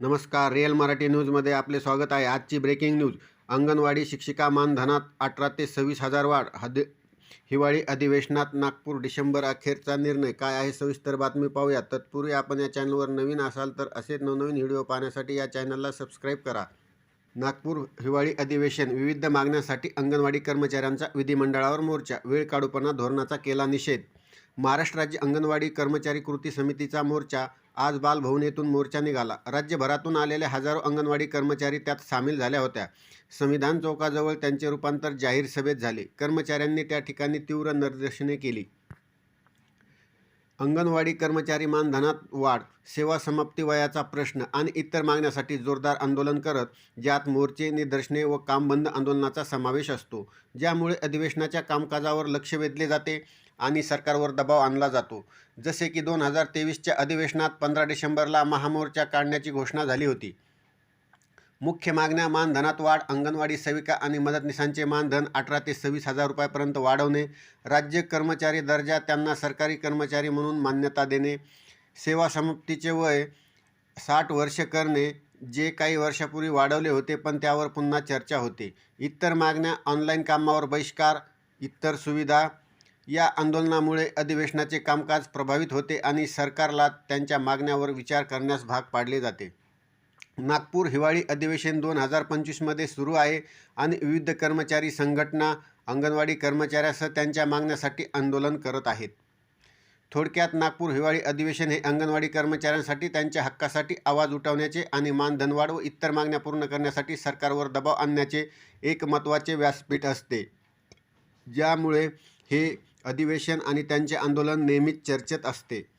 नमस्कार रिअल मराठी न्यूजमध्ये आपले स्वागत आहे. आजची ब्रेकिंग न्यूज अंगणवाडी शिक्षिका मानधनात अठरा ते सव्वीस हजार वाढ हद हिवाळी अधिवेशनात नागपूर डिसेंबर अखेरचा निर्णय. काय आहे सविस्तर बातमी पाहूया. तत्पूर्वी आपण या चॅनलवर नवीन असाल तर असे नवनवीन व्हिडिओ पाहण्यासाठी या चॅनलला सबस्क्राईब करा. नागपूर हिवाळी अधिवेशन विविध मागण्यांसाठी अंगणवाडी कर्मचाऱ्यांचा विधिमंडळावर मोर्चा वेळ काढूपणा धोरणाचा केला निषेध. महाराष्ट्र राज्य अंगणवाडी कर्मचारी कृती समितीचा मोर्चा आज बालभवन येथून मोर्चा निघाला. राज्यभरातून आलेले हजारो अंगणवाडी कर्मचारी त्यात सामील झाल्या होत्या. संविधान चौकाजवळ त्यांचे रूपांतर जाहीर सभेत झाले. कर्मचाऱ्यांनी त्या ठिकाणी तीव्र निदर्शने केली. अंगणवाडी कर्मचारी मानधनात वाढ सेवा समाप्ती वयाचा प्रश्न आणि इतर मागण्यासाठी जोरदार आंदोलन करत ज्यात मोर्चे निदर्शने व काम बंद आंदोलनाचा समावेश असतो ज्यामुळे अधिवेशनाच्या कामकाजावर लक्ष वेधले जाते आणि सरकारवर दबाव आणला जातो. जसे की दोन हजार तेवीसच्या अधिवेशनात पंधरा डिसेंबरला महामोर्चा काढण्याची घोषणा झाली होती. मुख्य मागण्या मानधनात वाढ अंगणवाडी सेविका आणि मदतनीसांचे मानधन अठरा ते सव्वीस हजार रुपयापर्यंत वाढवणे राज्य कर्मचारी दर्जा त्यांना सरकारी कर्मचारी म्हणून मान्यता देणे सेवा समाप्तीचे वय साठ वर्ष करणे जे काही वर्षापूर्वी वाढवले होते पण त्यावर पुन्हा चर्चा होते. इतर मागण्या ऑनलाईन कामावर बहिष्कार इतर सुविधा या आंदोलनामुळे अधिवेशनाचे कामकाज प्रभावित होते आणि सरकारला त्यांच्या मागण्यावर विचार करण्यास भाग पाडले जाते. नागपूर हिवाळी अधिवेशन दोन हजार पंचवीसमध्ये सुरू आहे आणि विविध कर्मचारी संघटना अंगणवाडी कर्मचाऱ्यासह त्यांच्या मागण्यासाठी आंदोलन करत आहेत. थोडक्यात नागपूर हिवाळी अधिवेशन हे अंगणवाडी कर्मचाऱ्यांसाठी त्यांच्या हक्कासाठी आवाज उठवण्याचे आणि मानधनवाढ व इतर मागण्या पूर्ण करण्यासाठी सरकारवर दबाव आणण्याचे एक महत्त्वाचे व्यासपीठ असते. ज्यामुळे हे अधिवेशन आणि त्यांचे आंदोलन नेहमीच चर्चेत असते.